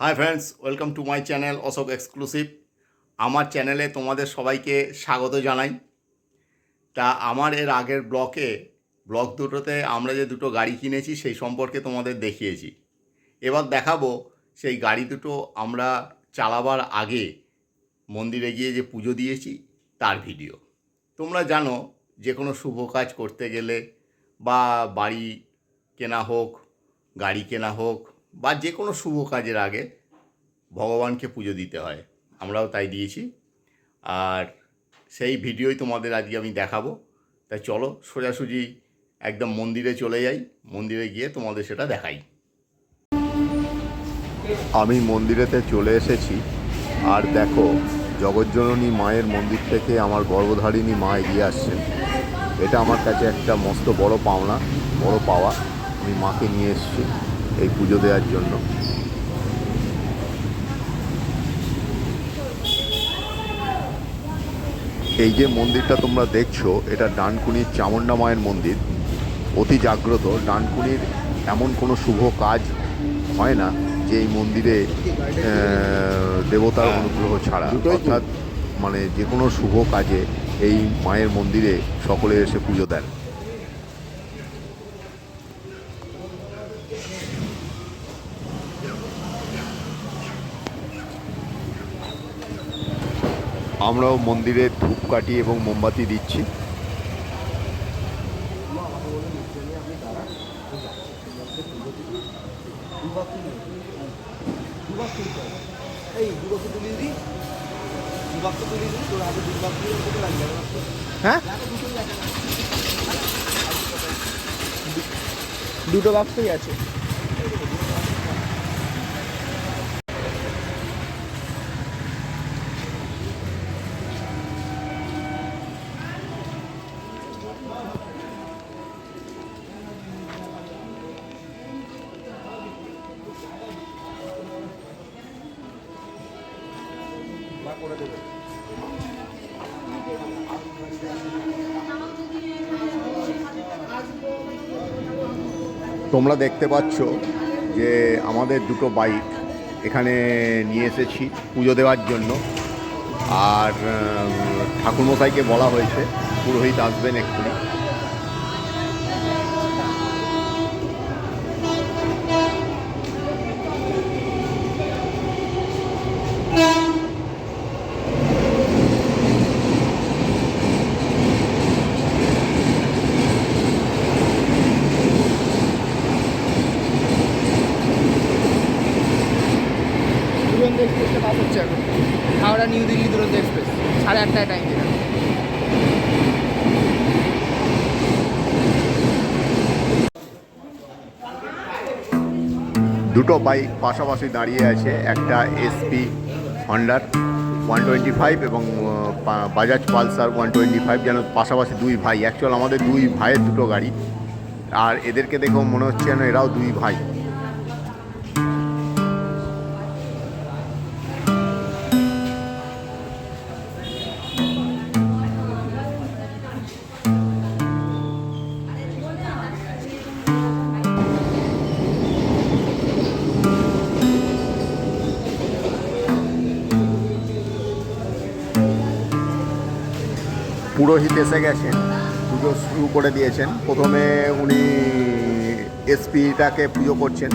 Hi friends welcome to my channel Ashok exclusive আমার চ্যানেলে তোমাদের সবাইকে স্বাগত জানাই। তা আমার এর আগের ব্লকে, ব্লক দুটোতে আমরা যে দুটো গাড়ি কিনেছি, সেই সম্পর্কে তোমাদের দেখিয়েছি। এবার দেখাবো, সেই গাড়ি দুটো আমরা চালাবার আগে মন্দিরে গিয়ে যে পুজো দিয়েছি, তার ভিডিও তোমরা জানো, যে কোনো শুভ কাজ করতে গেলে বা বাড়ি কেনা হোক, গাড়ি কেনা হোক বা যে কোনো শুভ কাজের আগে ভগবানকে পুজো দিতে হয়। আমরাও তাই দিয়েছি। আর সেই ভিডিওই তোমাদের আজকে আমি দেখাবো। তাই চলো সোজাসুজি একদম মন্দিরে চলে যাই। মন্দিরে গিয়ে তোমাদের সেটা দেখাই। আমি মন্দিরেতে চলে এসেছি। আর দেখো, জগজ্জননী মায়ের মন্দির থেকে আমার গর্ভধারিণী মা এগিয়ে আসছেন। এটা আমার কাছে একটা মস্ত বড় পাওনা, বড় পাওয়া। আমি মাকে নিয়ে এসেছি। এই পুজো দেওয়ার জন্য। এই যে মন্দিরটা তোমরা দেখছ এটা ডানকুনির চামুন্ডা মায়ের মন্দির। অতি জাগ্রত। ডানকুনির এমন কোনো শুভ কাজ হয় না যে এই মন্দিরে দেবতার অনুগ্রহ ছাড়া। অর্থাৎ মানে যে কোনো শুভ কাজে এই মায়ের মন্দিরে সকলে এসে পুজো দেন। আমরাও মন্দিরে ধূপকাঠি এবং মোমবাতি দিচ্ছি। হ্যাঁ? দুটো বাক্সই আছে। তোমরা দেখতে পাচ্ছ যে আমাদের দুটো বাইক এখানে নিয়ে এসেছি পুজো দেওয়ার জন্য। আর ঠাকুরমশাইকে বলা হয়েছে পুরোহিত আসবেন এক্ষুনি। দুরন্ত দুটো বাইক পাশাপাশি দাঁড়িয়ে আছে। একটা এসপি হন্ডার ওয়ান টোয়েন্টি ফাইভ এবং Bajaj Pulsar one twenty five যেন পাশাপাশি দুই ভাই। অ্যাকচুয়াল আমাদের দুই ভাইয়ের দুটো গাড়ি। আর এদেরকে দেখেও মনে হচ্ছে যেন এরাও দুই ভাই। পুরোহিত এসে গেছেন। পুজো শুরু করে দিয়েছেন। প্রথমে উনি এসপিটাকে পুজো করছেন।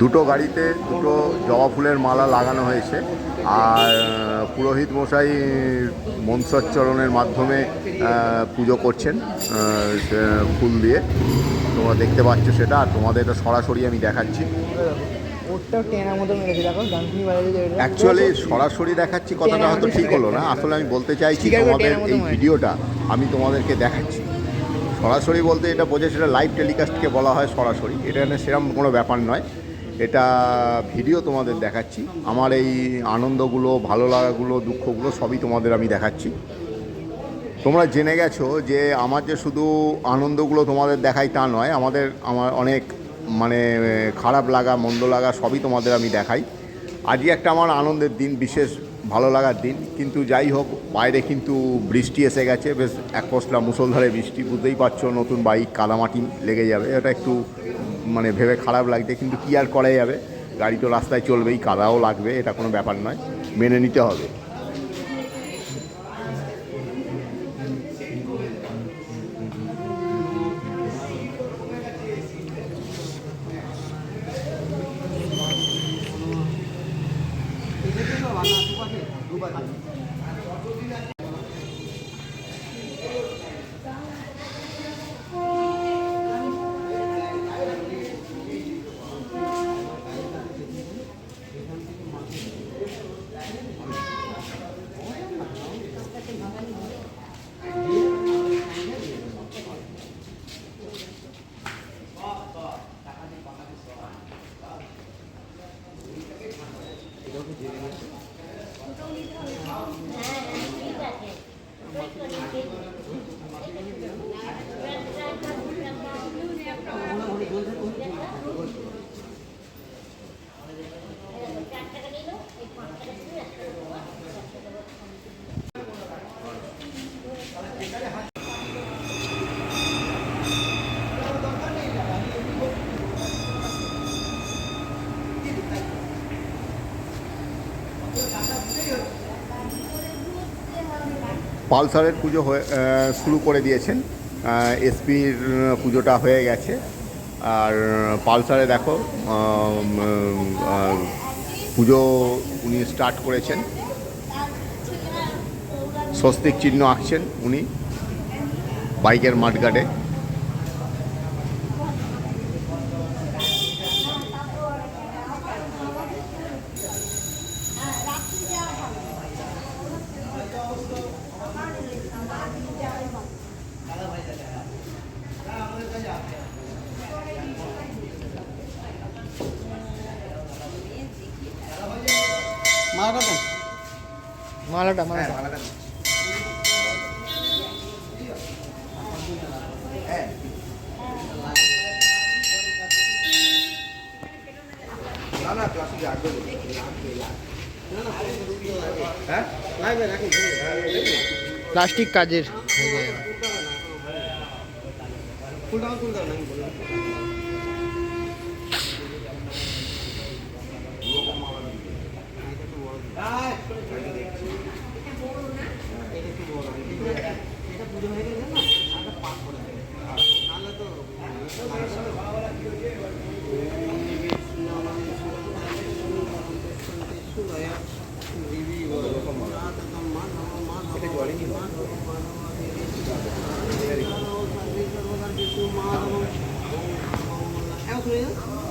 দুটো গাড়িতে দুটো জবা ফুলের মালা লাগানো হয়েছে। আর পুরোহিত মশাই মনসচ্চরণের মাধ্যমে পুজো করছেন ফুল দিয়ে। তোমরা দেখতে পাচ্ছ সেটা আর তোমাদের এটা সরাসরি আমি দেখাচ্ছি। অ্যাকচুয়ালি সরাসরি দেখাচ্ছি কথাটা হয়তো ঠিক হলো না। আসলে আমি বলতে চাইছি তোমাদের এই ভিডিওটা আমি তোমাদেরকে দেখাচ্ছি। সরাসরি বলতে এটা বোঝে সেটা লাইভ টেলিকাস্টকে বলা হয় সরাসরি। এটা সেরকম কোনো ব্যাপার নয়। এটা ভিডিও তোমাদের দেখাচ্ছি। আমার এই আনন্দগুলো ভালো লাগাগুলো দুঃখগুলো সবই তোমাদের আমি দেখাচ্ছি। তোমরা জেনে গেছো যে আমার যে শুধু আনন্দগুলো তোমাদের দেখাই তা নয়, আমাদের, আমার অনেক মানে খারাপ লাগা, মন্দ লাগা সবই তোমাদের আমি দেখাই। আজই একটা আমার আনন্দের দিন, বিশেষ ভালো লাগার দিন। কিন্তু যাই হোক, বাইরে কিন্তু বৃষ্টি এসে গেছে। বেশ এক পশলা মুসলধারে বৃষ্টি, বুঝতেই পারছ নতুন বাইক, কাদামাটি লেগে যাবে। এটা একটু মানে ভেবে খারাপ লাগছে, কিন্তু কী আর করা যাবে? গাড়ি তো রাস্তায় চলবেই, কাদাও লাগবে, এটা কোনো ব্যাপার নয়। মেনে নিতে হবে। পালসারের পুজো হয়ে শুরু করে দিয়েছেন। এসপির পুজোটা হয়ে গেছে। আর পালসারে দেখো পুজো উনি স্টার্ট করেছেন। স্বস্তিক চিহ্ন আঁকছেন উনি। বাইকের মাঠগাটে মালাটা দেন। মালাটা মালাটা। মালাটা দেন। না না প্লাস্টিক কাজের। হয়ে যায়। কিছু হ্যাঁ, মা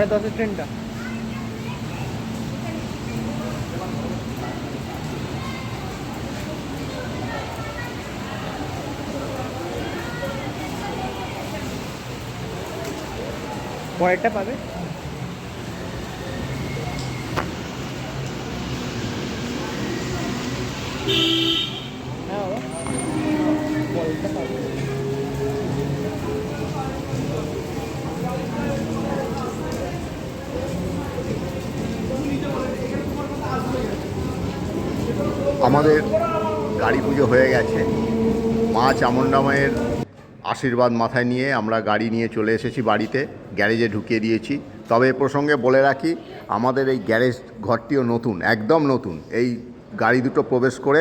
নটা দশের ট্রেনটা পরেরটা পাবে? হ্যাঁ আমাদের গাড়ি পুজো হয়ে গেছে। মা চামুণ্ডামায়ের আশীর্বাদ মাথায় নিয়ে আমরা গাড়ি নিয়ে চলে এসেছি বাড়িতে, গ্যারেজে ঢুকিয়ে দিয়েছি। তবে এ প্রসঙ্গে বলে রাখি, আমাদের এই গ্যারেজ ঘরটিও নতুন, একদম নতুন। এই গাড়ি দুটো প্রবেশ করে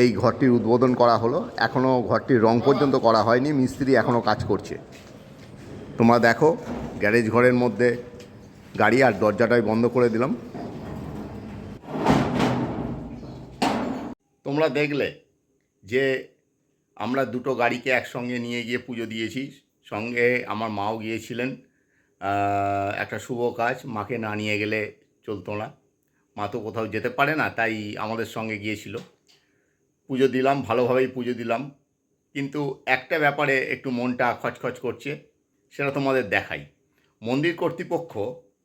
এই ঘরটির উদ্বোধন করা হলো। এখনও ঘরটির রং পর্যন্ত করা হয়নি, মিস্ত্রি এখনও কাজ করছে। তোমরা দেখো, গ্যারেজ ঘরের মধ্যে গাড়ি আর দরজাটাই বন্ধ করে দিলাম। তোমরা দেখলে যে আমরা দুটো গাড়িকে একসঙ্গে নিয়ে গিয়ে পুজো দিয়েছি। সঙ্গে আমার মাও গিয়েছিলেন। একটা শুভ কাজ, মাকে না নিয়ে গেলে চলতো না। মা তো কোথাও যেতে পারে না, তাই আমাদের সঙ্গে গিয়েছিল। পুজো দিলাম, ভালোভাবেই পুজো দিলাম। কিন্তু একটা ব্যাপারে একটু মনটা খচখচ করছে, সেটা তোমাদের দেখাই। মন্দির কর্তৃপক্ষ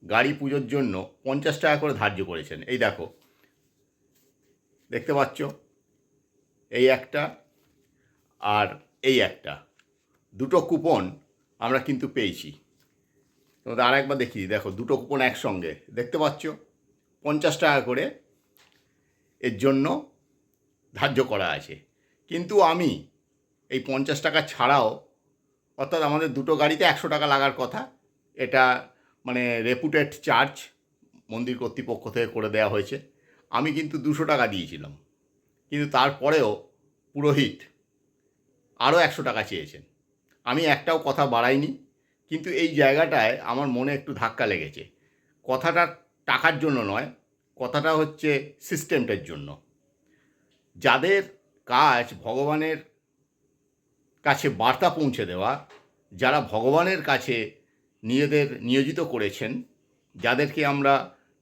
গাড়ি পুজোর জন্য পঞ্চাশ টাকা করে ধার্য করেছেন। এই দেখো, দেখতে পাচ্ছ? এই একটা আর এই একটা। দুটো কুপন আমরা কিন্তু পেয়েছি। তোমাদের আর একবার দেখি দেখো, দুটো কুপন একসঙ্গে। দেখতে পাচ্ছ? পঞ্চাশ টাকা করে এর জন্য ধার্য করা আছে। কিন্তু আমি এই পঞ্চাশ টাকা ছাড়াও, অর্থাৎ আমাদের দুটো গাড়িতে একশো টাকা লাগার কথা, এটা মানে রেপুটেড চার্জ মন্দির কর্তৃপক্ষ থেকে করে দেওয়া হয়েছে। আমি কিন্তু দুশো টাকা দিয়েছিলাম। কিন্তু তারপরেও পুরোহিত আরও একশো টাকা চেয়েছেন। আমি একটাও কথা বাড়াইনি, কিন্তু এই জায়গাটায় আমার মনে একটু ধাক্কা লেগেছে। কথাটা টাকার জন্য নয়, কথাটা হচ্ছে সিস্টেমটার জন্য। যাদের কাজ ভগবানের কাছে বার্তা পৌঁছে দেওয়া, যারা ভগবানের কাছে নিজেদের নিয়োজিত করেছেন, যাদেরকে আমরা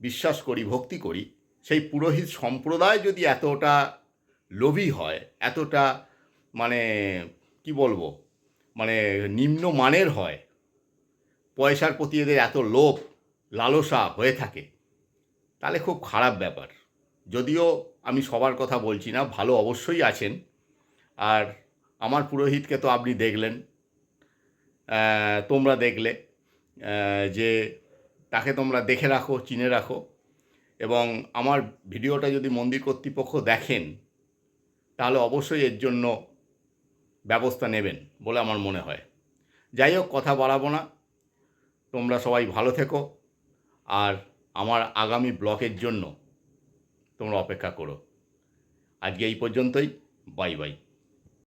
বিশ্বাস করি, ভক্তি করি, সেই পুরোহিত সম্প্রদায় যদি এতটা লোভী হয়, এতটা মানে কি বলব মানে নিম্ন মানের হয়। পয়সার প্রতি এদের এত লোভ, লালসা হয়ে থাকে। তাহলে খুব খারাপ ব্যাপার। যদিও আমি সবার কথা বলছি না, ভালো অবশ্যই আছেন। আর আমার পুরোহিতকে তো আপনি দেখলেন তোমরা দেখলে যে তাকে তোমরা দেখে রাখো, চিনে রাখো। এবং আমার ভিডিওটা যদি মন্দির কর্তৃপক্ষ দেখেন তাহলে অবশ্যই এর জন্য ব্যবস্থা নেবেন বলে আমার মনে হয়। যাই হোক, কথা বাড়াবো না। তোমরা সবাই ভালো থেকো। আর আমার আগামী ব্লকের জন্য তোমরা অপেক্ষা করো। আজকে এই পর্যন্তই। Bye bye.